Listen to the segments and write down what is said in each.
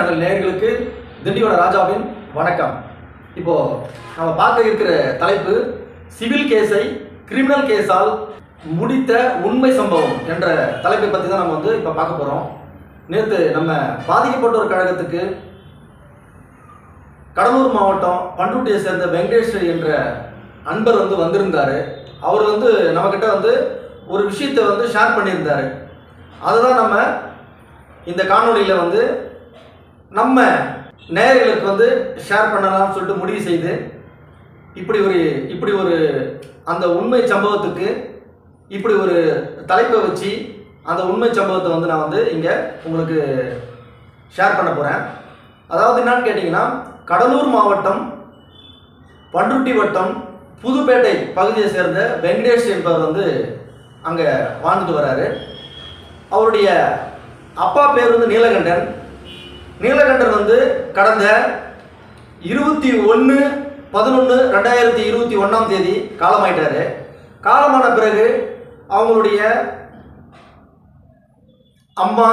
Channel நேர்களுக்கு திண்டிவன ராஜாவின் வணக்கம். இப்போ நம்ம பார்க்க இருக்கிற தலைப்பு சிவில் கேஸை கிரிமினல் கேஸால் முடித்த உண்மை சம்பவம் என்ற தலைப்பை பற்றி தான் நம்ம வந்து இப்போ பார்க்க போகிறோம் நேற்று நம்ம பாதிக்கப்பட்டோர் கழகத்துக்கு கடலூர் மாவட்டம் பண்ருட்டியை சேர்ந்த வெங்கடேஷ் என்ற அன்பர் வந்து வந்திருந்தார். அவர் வந்து நம்மக்கிட்ட வந்து ஒரு விஷயத்தை வந்து ஷேர் பண்ணியிருந்தாரு. அதுதான் நம்ம இந்த காணொளியில் வந்து நம்ம நேயர்களுக்கு வந்து ஷேர் பண்ணலாம்னு சொல்லிட்டு முடிவு செய்து இப்படி ஒரு இப்படி ஒரு அந்த உண்மை சம்பவத்துக்கு இப்படி ஒரு தலைப்பை வச்சு அந்த உண்மை சம்பவத்தை வந்து நான் வந்து இங்கே உங்களுக்கு ஷேர் பண்ண போகிறேன் அதாவது என்னன்னு கேட்டிங்கன்னா கடலூர் மாவட்டம் பண்ருட்டி வட்டம் புதுப்பேட்டை பகுதியை சேர்ந்த வெங்கடேஷ் என்பவர் வந்து அங்கே வாழ்ந்துட்டு வர்றாரு அவருடைய அப்பா பேர் வந்து நீலகண்டன். நீலகண்டர் வந்து கடந்த இருபத்தி ஒன்று பதினொன்று ரெண்டாயிரத்தி இருபத்தி ஒன்றாம் தேதி காலமாயிட்டாரு. காலமான பிறகு அவங்களுடைய அம்மா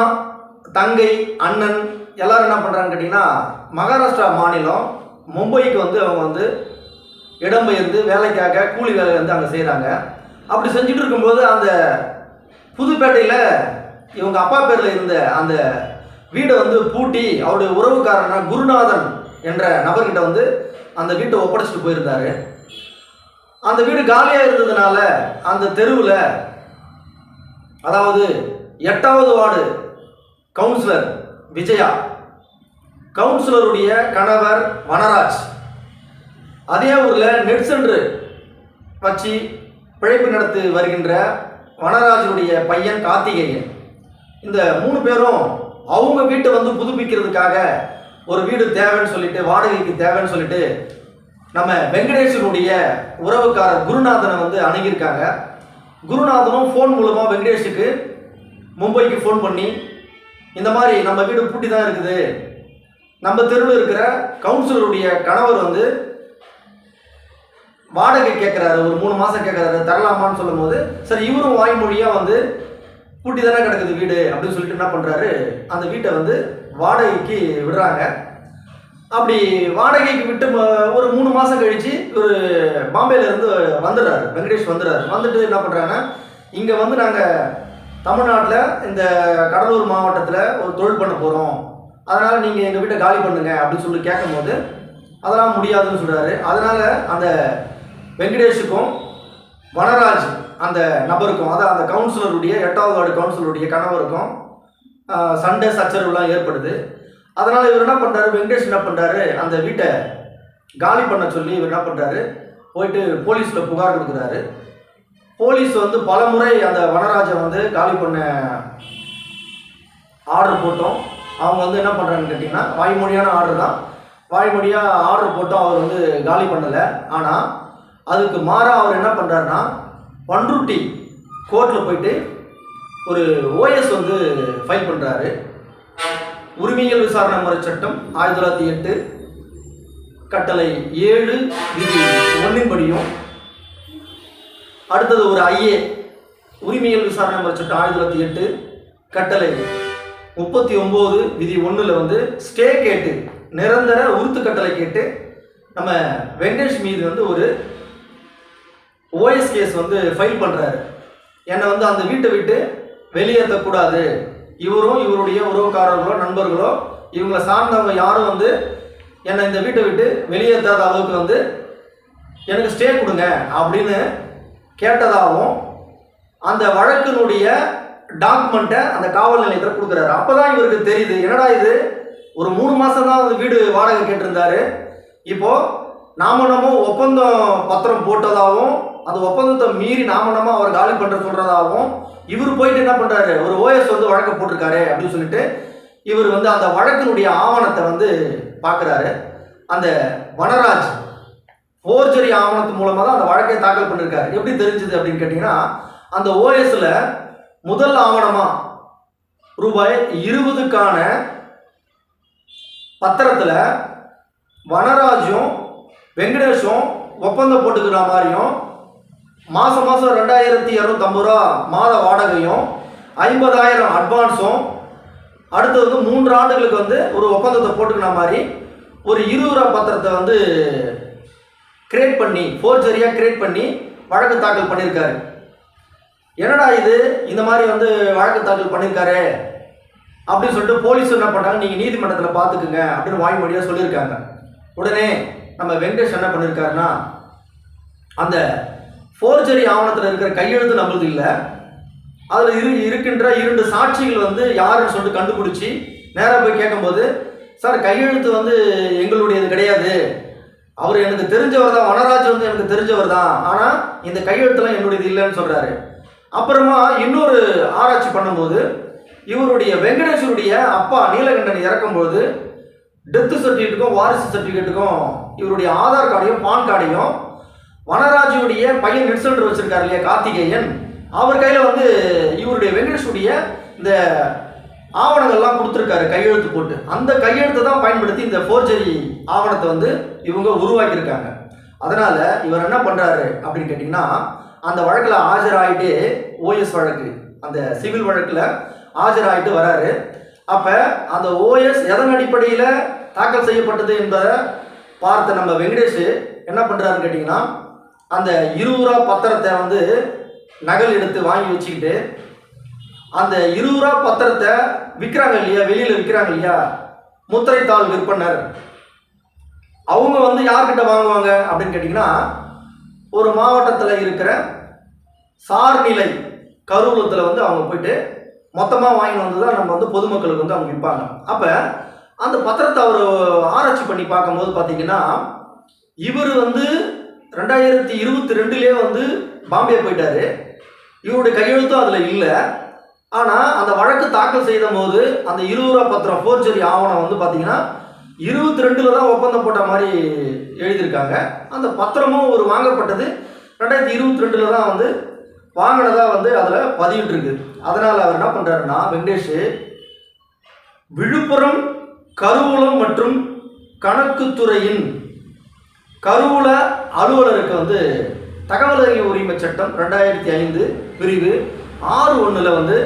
தங்கை அண்ணன் எல்லாரும் என்ன பண்ணுறாங்கன்னு கேட்டிங்கன்னா மகாராஷ்டிரா மாநிலம் மும்பைக்கு வந்து அவங்க வந்து இடம்பெயர்ந்து வேலைக்காக கூலி வேலை வந்து அங்கே செய்கிறாங்க அப்படி செஞ்சுட்டு இருக்கும்போது அந்த புதுப்பேட்டையில் இவங்க அப்பா பேரில் இருந்த அந்த வீடை வந்து பூட்டி அவருடைய உறவுக்காரனா குருநாதன் என்ற நபர்கிட்ட வந்து அந்த வீட்டை ஒப்படைச்சிட்டு போயிருந்தாரு. அந்த வீடு காலியாக இருந்ததுனால அந்த தெருவில் அதாவது எட்டாவது வார்டு கவுன்சிலர் விஜயா கவுன்சிலருடைய கணவர் வனராஜ் அதே ஊரில் நெட் சென்று வச்சு பிழைப்பு நடத்தி வருகின்ற வனராஜனுடைய பையன் கார்த்திகேயன். இந்த மூணு பேரும் அவங்க வீட்டை வந்து புதுப்பிக்கிறதுக்காக ஒரு வீடு தேவைன்னு சொல்லிட்டு வாடகைக்கு தேவைன்னு சொல்லிட்டு நம்ம வெங்கடேஷனுடைய உறவுக்காரர் குருநாதனை வந்து அணுகியிருக்காங்க. குருநாதனும் ஃபோன் மூலமாக வெங்கடேஷுக்கு மும்பைக்கு ஃபோன் பண்ணி இந்த மாதிரி நம்ம வீடு பூட்டி தான் இருக்குது. நம்ம தெருவில் இருக்கிற கவுன்சிலருடைய கணவர் வந்து வாடகை கேட்குறாரு ஒரு மூணு மாதம் கேட்குறாரு தரலாமான்னு சொல்லும்போது சரி இவரும் வாய்மொழியாக வந்து பூட்டி தானே கிடக்குது வீடு அப்படின்னு சொல்லிட்டு என்ன பண்ணுறாரு அந்த வீட்டை வந்து வாடகைக்கு விடுறாங்க. அப்படி வாடகைக்கு விட்டு ஒரு மூணு மாதம் கழித்து ஒரு பாம்பேலேருந்து வந்துடுறாரு. வெங்கடேஷ் வந்துடுறாரு. வந்துட்டு என்ன பண்ணுறாங்கன்னா இங்கே வந்து நாங்கள் தமிழ்நாட்டில் இந்த கடலூர் மாவட்டத்தில் ஒரு தொழில் பண்ண போகிறோம் அதனால் நீங்கள் எங்கள் வீட்டை காலி பண்ணுங்க அப்படின்னு சொல்லி கேட்கும்போது அதெல்லாம் முடியாதுன்னு சொல்கிறாரு அதனால் அந்த வெங்கடேஷுக்கும் வனராஜ் அந்த நபருக்கும் அதான் அந்த கவுன்சிலருடைய எட்டாவது வார்டு கவுன்சிலருடைய கணவருக்கும் ஆஹ், சண்டை சச்சரவுலாம் ஏற்படுது. அதனால் இவர் என்ன பண்ணுறாரு வெங்கடேஷ் என்ன பண்ணுறாரு அந்த வீட்டை காலி பண்ண சொல்லி இவர் என்ன பண்ணுறாரு போயிட்டு போலீஸில் புகார் கொடுக்குறாரு. போலீஸ் வந்து பல முறை அந்த வனராஜை வந்து காலி பண்ண ஆர்டர் போட்டோம். அவங்க வந்து என்ன பண்ணுறாங்கன்னு கேட்டிங்கன்னா வாய்மொழியான ஆர்டர் தான். வாய்மொழியாக ஆர்டர் போட்டோம் அவர் வந்து காலி பண்ணலை. ஆனால் அதுக்கு மாறாக அவர் என்ன பண்ணுறாருன்னா பண்ருட்டி கோர்ட்டில் போயிட்டு ஒரு ஓஎஸ் வந்து ஃபைல் பண்ணுறாரு உரிமையியல் விசாரணை முறை சட்டம் ஆயிரத்தி தொள்ளாயிரத்தி எட்டு கட்டளை ஏழு விதி ஒன்றின்படியும் அடுத்தது ஒரு ஐஏ உரிமையியல் விசாரணை முறை சட்டம் ஆயிரத்தி தொள்ளாயிரத்தி எட்டு கட்டளை முப்பத்தி ஒம்பது விதி ஒன்றில் வந்து ஸ்டே கேட்டு நிரந்தர உறுத்து கட்டளை கேட்டு நம்ம வெங்கடேஷ் மீது வந்து ஒரு ஓஎஸ் கேஸ் வந்து ஃபைல் பண்ணுறாரு என்னை வந்து அந்த வீட்டை விட்டு வெளியேற்றக்கூடாது. இவரும் இவருடைய உறவுக்காரர்களோ நண்பர்களோ இவங்களை சார்ந்தவங்க யாரும் வந்து என்னை இந்த வீட்டை விட்டு வெளியேற்றாத அளவுக்கு வந்து எனக்கு ஸ்டே கொடுங்க அப்படின்னு கேட்டதாகவும் அந்த வழக்கினுடைய டாக்குமெண்ட்டை அந்த காவல் நிலையத்தில் கொடுக்குறாரு. அப்போ தான் இவருக்கு தெரியுது என்னடா இது? ஒரு மூணு மாதம் தான் அந்த வீடு வாடகை கேட்டிருந்தாரு. இப்போது நாம நம்ம ஒப்பந்தம் பத்திரம் போட்டதாகவும் அந்த ஒப்பந்தத்தை மீறி நாம நம்ம அவர் காலி பண்ணுற சொல்கிறதாகவும் இவர் போயிட்டு என்ன பண்ணுறாரு ஒரு ஓஎஸ் வந்து வழக்கு போட்டிருக்காரு அப்படின்னு சொல்லிட்டு இவர் வந்து அந்த வழக்கினுடைய ஆவணத்தை வந்து பார்க்குறாரு. அந்த வனராஜ் ஃபோர்ஜரி ஆவணத்து மூலமாக தான் அந்த வழக்கை தாக்கல் பண்ணியிருக்காரு எப்படி தெரிஞ்சது அப்படின்னு கேட்டிங்கன்னா அந்த ஓஎஸில் முதல் ஆவணமாக ரூபாய் இருபதுக்கான பத்திரத்தில் வனராஜும் வெங்கடேஷும் ஒப்பந்தம் போட்டுக்கிற மாதிரியும் மாதம் மாதம் ரெண்டாயிரத்தி இரநூத்தம்பது ரூபா மாத வாடகையும் ஐம்பதாயிரம் அட்வான்ஸும் அடுத்து வந்து மூன்று ஆண்டுகளுக்கு வந்து ஒரு ஒப்பந்தத்தை போட்டுக்கின மாதிரி ஒரு இருபது ரூபா பத்திரத்தை வந்து கிரியேட் பண்ணி ஃபோர்ஜரியாக கிரியேட் பண்ணி வழக்கு தாக்கல் பண்ணியிருக்காரு. என்னடா இது? இந்த மாதிரி வந்து வழக்கு தாக்கல் பண்ணியிருக்காரு அப்படின்னு சொல்லிட்டு போலீஸ் என்ன பண்ணாங்க நீங்கள் நீதிமன்றத்தில் பார்த்துக்குங்க அப்படின்னு வாய்மொழியாக சொல்லியிருக்காங்க. உடனே நம்ம வெங்கடேஷ் என்ன பண்ணியிருக்காருன்னா அந்த ஃபோர்ஜரி ஆவணத்தில் இருக்கிற கையெழுத்து நம்மளது இல்லை. அதில் இரு இருக்கின்ற இரண்டு சாட்சிகள் வந்து யாருன்னு சொல்லிட்டு கண்டுபிடிச்சி நேராக போய் கேட்கும்போது சார் கையெழுத்து வந்து எங்களுடையது கிடையாது. அவர் எனக்கு தெரிஞ்சவர் தான் வனராஜ் வந்து எனக்கு தெரிஞ்சவர் தான். ஆனால் இந்த கையெழுத்துலாம் என்னுடையது இல்லைன்னு சொல்கிறாரு அப்புறமா இன்னொரு ஆராய்ச்சி பண்ணும்போது இவருடைய வெங்கடேஸ்வருடைய அப்பா நீலகண்டன் இறக்கும்போது டெத்து சர்டிஃபிகேட்டுக்கும் வாரிசு சர்டிஃபிகேட்டுக்கும் இவருடைய ஆதார் கார்டையும் பான் கார்டையும் வனராஜுடைய பையன் ஹெட்சென்டர் வச்சிருக்காரு இல்லையா கார்த்திகேயன். அவர் கையில் வந்து இவருடைய வெங்கடேஷுடைய இந்த ஆவணங்கள்லாம் கொடுத்துருக்காரு கையெழுத்து போட்டு. அந்த கையெழுத்தை தான் பயன்படுத்தி இந்த ஃபோர்ஜரி ஆவணத்தை வந்து இவங்க உருவாக்கியிருக்காங்க. அதனால் இவர் என்ன பண்ணுறாரு அப்படின்னு கேட்டிங்கன்னா அந்த வழக்கில் ஆஜராயிட்டு ஓஎஸ் வழக்கு அந்த சிவில் வழக்கில் ஆஜராகிட்டு வராரு. அப்போ அந்த ஓஎஸ் எதன் அடிப்படையில் தாக்கல் செய்யப்பட்டது என்பதை பார்த்த நம்ம வெங்கடேஷ் என்ன பண்ணுறாருன்னு கேட்டிங்கன்னா அந்த இருபது ரூபா பத்திரத்தை வந்து நகல் எடுத்து வாங்கி வச்சுக்கிட்டு அந்த இருபது ரூபா பத்திரத்தை விற்கிறாங்க இல்லையா? வெளியில் விற்கிறாங்க இல்லையா? முத்திரைத்தாள் விற்பனர். அவங்க வந்து யார்கிட்ட வாங்குவாங்க அப்படின்னு கேட்டிங்கன்னா ஒரு மாவட்டத்தில் இருக்கிற சார்நிலை கருவூலத்தில் வந்து அவங்க போயிட்டு மொத்தமாக வாங்கி வந்து தான் நம்ம வந்து பொதுமக்களுக்கு வந்து அவங்க விற்பாங்க. அப்போ அந்த பத்திரத்தை அவர் ஆராய்ச்சி பண்ணி பார்க்கும்போது பார்த்தீங்கன்னா இவர் வந்து ரெண்டாயிரத்தி இருபத்தி ரெண்டுலேயே வந்து பாம்பே போயிட்டாரு. இவருடைய கையெழுத்தும் அதில் இல்லை. ஆனால் அந்த வழக்கு தாக்கல் செய்த போது அந்த இருபது ரூபா பத்திரம் ஃபோர்ஜரி ஆவணம் வந்து பார்த்தீங்கன்னா இருபத்தி ரெண்டில் தான் ஒப்பந்தம் போட்ட மாதிரி எழுதியிருக்காங்க. அந்த பத்திரமும் ஒரு வாங்கப்பட்டது. ரெண்டாயிரத்தி இருபத்தி ரெண்டில் தான் வந்து வாங்கினதாக வந்து அதில் பதிவிட்டுருக்கு. அதனால் அவர் என்ன பண்ணுறாருன்னா வெங்கடேஷ் விழுப்புரம் கருவூலம் மற்றும் கணக்குத்துறையின் கருவூல அலுவலருக்கு வந்து தகவல் அறிவு உரிமை சட்டம் ரெண்டாயிரத்தி ஐந்து பிரிவு ஆறு ஒன்றில் வந்து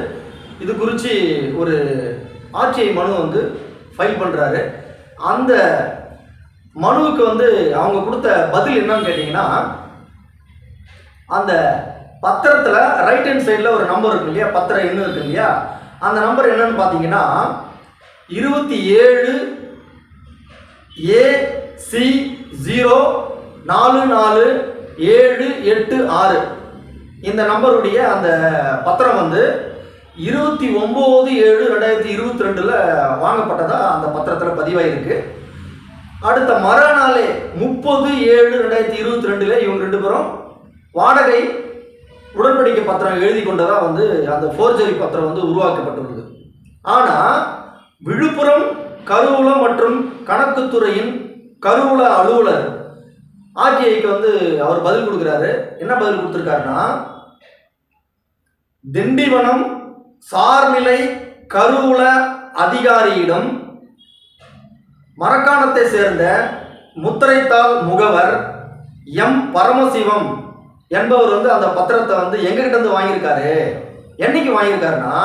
இது குறித்து ஒரு ஆட்சியை மனு வந்து ஃபைல் பண்ணுறாரு அந்த மனுவுக்கு வந்து அவங்க கொடுத்த பதில் என்னன்னு கேட்டிங்கன்னா அந்த பத்திரத்தில் ரைட் ஹேண்ட் சைடில் ஒரு நம்பர் இருக்கு இல்லையா? பத்திரம் இன்னும் இருக்கு இல்லையா? அந்த நம்பர் என்னன்னு பார்த்தீங்கன்னா இருபத்தி ஏழு ஏ சி ஜீரோ நாலு நாலு ஏழு எட்டு ஆறு. இந்த நம்பருடைய அந்த பத்திரம் வந்து இருபத்தி ஒம்பது ஏழு ரெண்டாயிரத்தி இருபத்தி ரெண்டில் வாங்கப்பட்டதாக அந்த பத்திரத்தில் பதிவாயிருக்கு. அடுத்த மறுநாளே முப்பது ஏழு ரெண்டாயிரத்தி இருபத்தி ரெண்டில் இவங்க ரெண்டு பேரும் வாடகை உடன்படிக்கை பத்திரம் எழுதி கொண்டதாக வந்து அந்த ஃபோர்ஜரி பத்திரம் வந்து உருவாக்கப்பட்டுள்ளது. ஆனால் விழுப்புரம் கருவூலம் மற்றும் கணக்குத்துறையின் கருவூல அலுவலர். ஆர்டிஐக்கு வந்து அவர் பதில் கொடுக்குறாரு. என்ன பதில் கொடுத்துருக்காருன்னா திண்டிவனம் சார்நிலை கருவூல அதிகாரியிடம் மரக்காணத்தை சேர்ந்த முத்திரைத்தாள் முகவர் எம். பரமசிவம் என்பவர் வந்து அந்த பத்திரத்தை வந்து எங்ககிட்ட இருந்து வாங்கியிருக்காரு. என்னைக்கு வாங்கியிருக்காருன்னா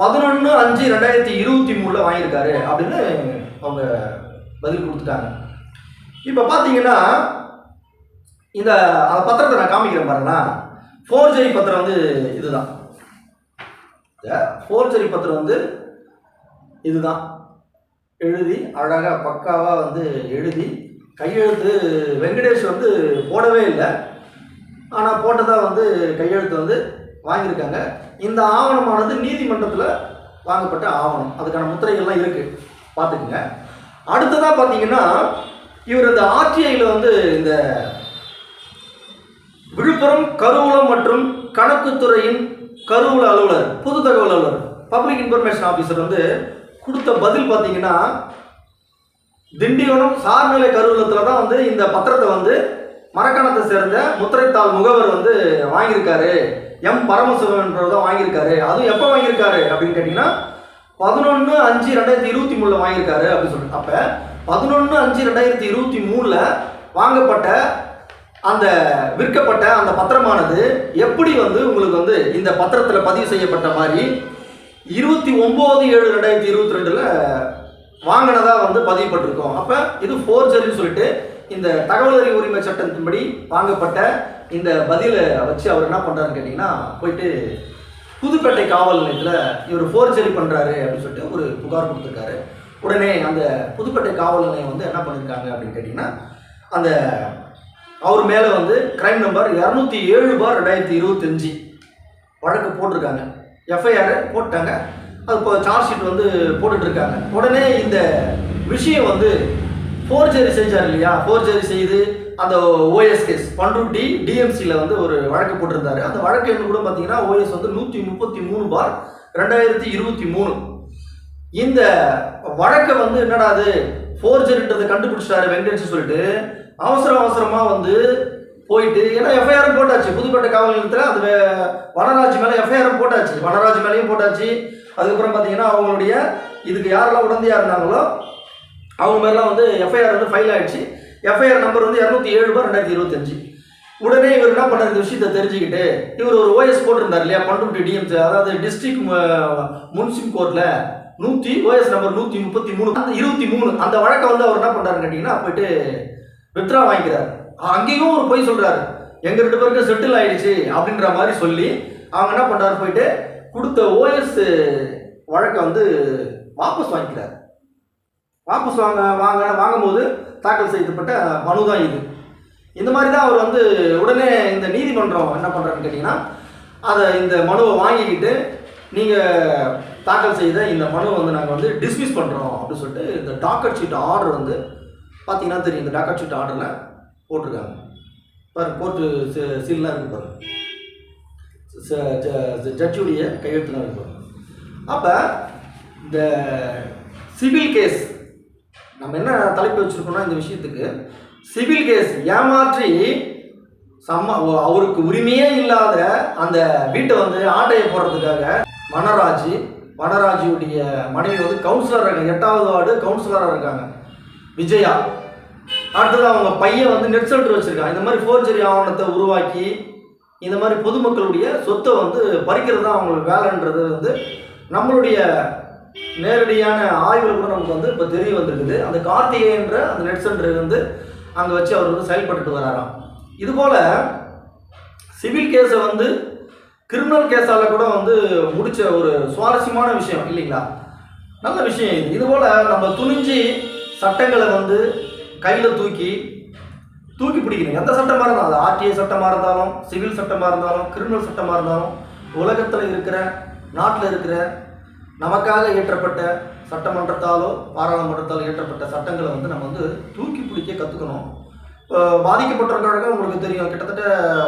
பதினொன்று அஞ்சு ரெண்டாயிரத்தி இருபத்தி மூணில் வாங்கியிருக்காரு அப்படின்னு அவங்க பதில் கொடுத்துட்டாங்க. இப்போ பார்த்தீங்கன்னா இந்த அந்த பத்திரத்தை நான் காமிக்கிறேன் பாருங்களேன் ஃபோர்ஜரி பத்திரம் வந்து இதுதான். ஃபோர்ஜரி பத்திரம் வந்து இதுதான். எழுதி அழகாக பக்காவாக வந்து எழுதி கையெழுத்து வெங்கடேஷ் வந்து போடவே இல்லை. ஆனால் போட்டதாக வந்து கையெழுத்து வந்து வாங்கியிருக்காங்க. இந்த ஆவணமானது நீதிமன்றத்தில் வாங்கப்பட்ட ஆவணம். அதுக்கான முத்திரைகள்லாம் இருக்குது பார்த்துக்குங்க. அடுத்ததாக பார்த்தீங்கன்னா இவர் இந்த ஆர்டிஐயில் வந்து இந்த விழுப்புரம் கருவூலம் மற்றும் கணக்குத்துறையின் கருவூல அலுவலர் பொது தகவல் அலுவலர் பப்ளிக் இன்ஃபர்மேஷன் ஆஃபீஸர் வந்து கொடுத்த பதில் பார்த்தீங்கன்னா திண்டிவனம் சார்நிலை கருவூலத்தில் தான் வந்து இந்த பத்திரத்தை வந்து மரக்கணத்தை சேர்ந்த முத்திரைத்தாள் முகவர் வந்து வாங்கியிருக்காரு. எம் பரமசிவம் தான் வாங்கியிருக்காரு. அதுவும் எப்போ வாங்கியிருக்காரு அப்படின்னு கேட்டிங்கன்னா பதினொன்று அஞ்சு ரெண்டாயிரத்தி இருபத்தி மூணில் வாங்கியிருக்காரு அப்படின்னு சொல்லிட்டு அப்போ பதினொன்று அஞ்சு ரெண்டாயிரத்தி இருபத்தி மூணில் வாங்கப்பட்ட அந்த விற்கப்பட்ட அந்த பத்திரமானது எப்படி வந்து உங்களுக்கு வந்து இந்த பத்திரத்தில் பதிவு செய்யப்பட்ட மாதிரி இருபத்தி ஒம்பது ஏழு ரெண்டாயிரத்தி இருபத்தி ரெண்டில் வாங்கினதாக வந்து பதிவுப்பட்டிருக்கோம் அப்போ இது ஃபோர்ஜரின்னு சொல்லிட்டு இந்த தகவல் அறிவு உரிமை சட்டத்தின்படி வாங்கப்பட்ட இந்த பதிலை வச்சு அவர் என்ன பண்ணுறாருன்னு கேட்டிங்கன்னா போயிட்டு புதுப்பேட்டை காவல் நிலையத்தில் இவர் ஃபோர்ஜரி பண்ணுறாரு அப்படின்னு சொல்லிட்டு ஒரு புகார் கொடுத்துருக்காரு. உடனே அந்த புதுப்பேட்டை காவல் நிலையம் வந்து என்ன பண்ணியிருக்காங்க அப்படின்னு கேட்டிங்கன்னா அந்த அவர் மேலே வந்து கிரைம் நம்பர் இரநூத்தி ஏழு பார் ரெண்டாயிரத்தி இருபத்தஞ்சி வழக்கு போட்டிருக்காங்க. எஃப்ஐஆர் போட்டாங்க. அது இப்போ சார்ஜ் ஷீட் வந்து போட்டுட்ருக்காங்க உடனே இந்த விஷயம் வந்து ஃபோர்ஜரி செஞ்சார் இல்லையா? ஃபோர்ஜரி செய்து அந்த ஓஎஸ் கேஸ் பண்ருட்டி டிஎம்சியில் வந்து ஒரு வழக்கு போட்டிருந்தாரு. அந்த வழக்கு எண்ணு கூட பார்த்தீங்கன்னா ஓஎஸ் வந்து நூற்றி முப்பத்தி மூணு பார் ரெண்டாயிரத்தி இருபத்தி மூணு. இந்த வழக்கை வந்து என்னடா அது? ஃபோர்ஜரின்றதை கண்டுபிடிச்சிட்டாரு வெங்கடேஷ் சொல்லிட்டு. அவசர அவசரமாக வந்து போயிட்டு ஏன்னா எஃப்ஐஆர் போட்டாச்சு. புதுக்கோட்டை காவல் நிலையத்தில் அது வே- வனராஜ் மேலே எஃப்ஐஆரும் போட்டாச்சு. வனராஜ் மேலேயும் போட்டாச்சு. அதுக்கப்புறம் பார்த்தீங்கன்னா அவங்களுடைய இதுக்கு யாரெல்லாம் உடந்தையாக இருந்தாங்களோ அவங்க மாதிரிலாம் வந்து எஃப்ஐஆர் வந்து ஃபைல் ஆகிடுச்சு எஃப்ஐஆர் நம்பர் வந்து இரநூத்தி ஏழு ரூபா ரெண்டாயிரத்தி இருபத்தஞ்சு உடனே இவர் என்ன பண்ணார்? இந்த விஷயத்தை தெரிஞ்சுக்கிட்டு இவர் ஒரு ஓஎஸ் போட்டிருந்தார் இல்லையா? பண்ருட்டி டிஎம்சி அதாவது டிஸ்ட்ரிக்ட் முன்சிப் கோர்ட்டில் நூற்றி ஓஎஸ் நம்பர் நூற்றி முப்பத்தி மூணு அந்த இருபத்தி மூணு அந்த வழக்கை வந்து அவர் என்ன பண்ணுறாருன்னு கேட்டிங்கன்னா போயிட்டு வித்ரா வாங்கிக்கிறார். அங்கேயும் ஒரு பொய் சொல்கிறாரு எங்கள் ரெண்டு பேருக்கும் செட்டில் ஆயிடுச்சு அப்படின்ற மாதிரி சொல்லி அவங்க என்ன பண்ணுறாரு போயிட்டு கொடுத்த ஓஎஸ் வழக்கை வந்து வாபஸ் வாங்கிக்கிறார். வாபஸ் வாங்க வாங்க வாங்கும்போது தாக்கல் செய்யப்பட்ட மனு தான் இது. இந்த மாதிரி தான் அவர் வந்து உடனே இந்த நீதிமன்றம் என்ன பண்ணுறாருன்னு கேட்டிங்கன்னா அதை இந்த மனுவை வாங்கிக்கிட்டு நீங்கள் தாக்கல் செய்த இந்த மனுவை வந்து நாங்கள் வந்து டிஸ்மிஸ் பண்ணுறோம் அப்படின்னு சொல்லிட்டு இந்த டாக்கெட் ஷீட் ஆர்டர் வந்து பார்த்தீங்கன்னா தெரியும். இந்த டாக்கெட் ஷீட் ஆர்டரில் போட்டிருக்காங்க. பாரு கோர்ட்டு சீல்லாம் இருக்கு பாருங்க. ச- ஜட்ஜுடைய கையெழுத்துலாம் இருக்கு பாருங்க. அப்போ இந்த சிவில் கேஸ் நம்ம என்ன தலைப்பு வச்சுருக்கோம்னா இந்த விஷயத்துக்கு? சிவில் கேஸ் ஏமாற்றி சம்ம அவருக்கு உரிமையே இல்லாத அந்த வீட்டை வந்து ஆட்டையை போடுறதுக்காக வனராஜ் வனராஜியுடைய மனைவி வந்து கவுன்சிலராக இருக்காங்க. எட்டாவது வார்டு கவுன்சிலராக இருக்காங்க. விஜயா. அடுத்தது அவங்க பையன் வந்து நெட் செல்டர் வச்சுருக்காங்க இந்த மாதிரி ஃபோர்ஜரி ஆவணத்தை உருவாக்கி இந்த மாதிரி பொதுமக்களுடைய சொத்தை வந்து பறிக்கிறது தான் அவங்களுக்கு வேலைன்றது வந்து நம்மளுடைய நேரடியான ஆய்வில் கூட நமக்கு வந்து இப்போ தெரிய வந்திருக்குது. அந்த கார்த்திகேயன்ற அந்த நெட் சென்டர் வந்து அங்கே வச்சு அவர் வந்து செயல்பட்டுட்டு வராராம். இதுபோல் சிவில் கேஸை வந்து கிரிமினல் கேஸால் கூட வந்து முடிச்ச ஒரு சுவாரஸ்யமான விஷயம் இல்லைங்களா? நல்ல விஷயம் இது. இதுபோல் நம்ம துணிஞ்சு சட்டங்களை வந்து கையில் தூக்கி தூக்கி பிடிக்கணும். எந்த சட்டமாக இருந்தாலும் அது ஆர்டிஐ சட்டமாக இருந்தாலும் சிவில் சட்டமாக இருந்தாலும் கிரிமினல் சட்டமாக இருந்தாலும் உலகத்தில் இருக்கிற நாட்டில் இருக்கிற நமக்காக இயற்றப்பட்ட சட்டமன்றத்தாலோ பாராளுமன்றத்தாலோ இயற்றப்பட்ட சட்டங்களை வந்து நம்ம வந்து தூக்கி பிடிக்க கற்றுக்கணும் பாதிக்கப்பட்டிருக்கிறவங்க உங்களுக்கு தெரியும் கிட்டத்தட்ட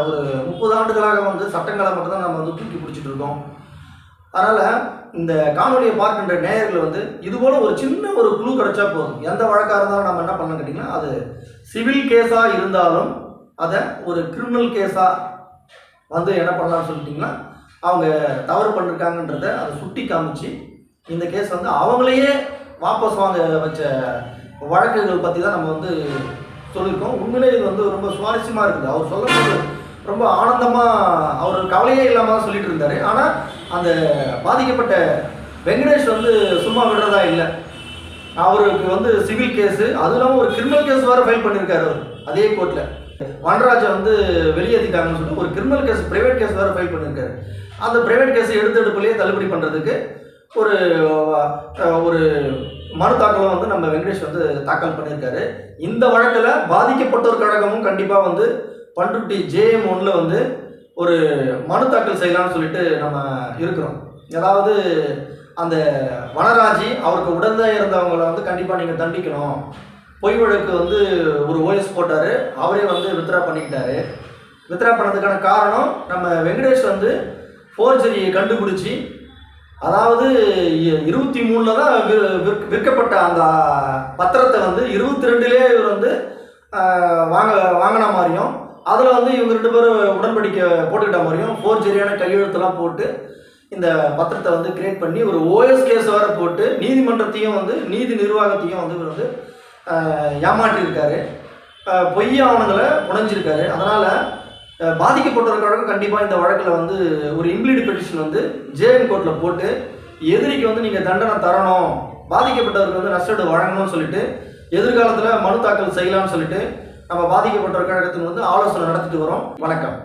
ஒரு முப்பது ஆண்டுகளாக வந்து சட்டங்களை மட்டும்தான் நம்ம வந்து தூக்கி பிடிச்சிட்டு இருக்கோம். அதனால் இந்த காணொலியை பார்க்கின்ற நேயர்கள் வந்து இதுபோல் ஒரு சின்ன ஒரு குழு கிடைச்சா போதும். எந்த வழக்காக இருந்தாலும் நம்ம என்ன பண்ணணும் கேட்டிங்கன்னா அது சிவில் கேஸாக இருந்தாலும் அதை ஒரு கிரிமினல் கேஸாக வந்து என்ன பண்ணலாம்னு சொல்லிட்டிங்கன்னா அவங்க தவறு பண்ணிருக்காங்கன்றத அதை சுட்டி காமிச்சு இந்த கேஸ் வந்து அவங்களையே வாபஸ் வாங்க வச்ச வழக்குகள் பற்றி தான் நம்ம வந்து சொல்லியிருக்கோம். உண்மையிலே இது வந்து ரொம்ப சுவாரஸ்யமாக இருக்குது. அவர் சொல்லும்போது ரொம்ப ஆனந்தமாக அவர் கவலையே இல்லாமல் தான் சொல்லிட்டு இருந்தார். ஆனால் அந்த பாதிக்கப்பட்ட வெங்கடேஷ் வந்து சும்மா விடுறதா இல்லை. அவருக்கு வந்து சிவில் கேஸு அது இல்லாமல் ஒரு கிரிமினல் கேஸ் வேறு ஃபைல் பண்ணியிருக்காரு அவர் அதே கோர்ட்டில் வனராஜை வந்து வெளியேற்றிட்டாங்கன்னு சொல்லிட்டு ஒரு கிரிமினல் கேஸ் ப்ரைவேட் கேஸ் வேறு ஃபைல் பண்ணியிருக்காரு அந்த பிரைவேட் கேஸை எடுத்து எடுப்புலேயே தள்ளுபடி பண்ணுறதுக்கு ஒரு ஒரு மனு தாக்கலும் வந்து நம்ம வெங்கடேஷ் வந்து தாக்கல் பண்ணியிருக்காரு. இந்த வழக்கில் பாதிக்கப்பட்டோர் கழகமும் கண்டிப்பாக வந்து பண்ருட்டி ஜேஎம் ஒன்ல வந்து ஒரு மனு தாக்கல் செய்யலாம்னு சொல்லிட்டு நம்ம இருக்கிறோம். அதாவது அந்த வனராஜி அவருக்கு உடனே இருந்தவங்களை வந்து கண்டிப்பாக நீங்கள் தண்டிக்கணும். பொய் வழக்கு வந்து ஒரு ஓஎஸ் போட்டார். அவரே வந்து வித்ரா பண்ணிக்கிட்டாரு. வித்ரா பண்ணதுக்கான காரணம் நம்ம வெங்கடேஷ் வந்து ஃபோர்ஜரியை கண்டுபிடிச்சி அதாவது இருபத்தி மூணில் தான் விற்கப்பட்ட அந்த பத்திரத்தை வந்து இருபத்தி ரெண்டுலேயே இவர் வந்து வாங்க வாங்கின மாதிரியும் அதில் வந்து இவங்க ரெண்டு பேரும் உடன்படிக்கை போட்டுக்கிட்ட மாதிரியும் ஃபோர்ஜரியான கையெழுத்தெல்லாம் போட்டு இந்த பத்திரத்தை வந்து கிரியேட் பண்ணி ஒரு ஓஎஸ் கேஸ் வேறு போட்டு நீதிமன்றத்தையும் வந்து நீதி நிர்வாகத்தையும் வந்து இவர் வந்து ஏமாற்றியிருக்காரு. ஆஹ், ஆவணங்களை புனைஞ்சிருக்காரு. அதனால் பாதிக்கப்பட்டவர்களுக்கும் கண்டிப்பாக இந்த வழக்கில் வந்து ஒரு இம்ப்ளீட் பெட்டிஷன் வந்து ஜேஎன் கோர்ட்டில் போட்டு எதிரிக்கு வந்து நீங்கள் தண்டனை தரணும் பாதிக்கப்பட்டவருக்கு வந்து நஷ்டடு வழங்கணும்னு சொல்லிட்டு எதிர்காலத்தில் மனு தாக்கல் செய்யலாம்னு சொல்லிட்டு நம்ம பாதிக்கப்பட்டவர் கழகத்தின் வந்து ஆலோசனை நடத்திட்டு வரோம். வணக்கம்.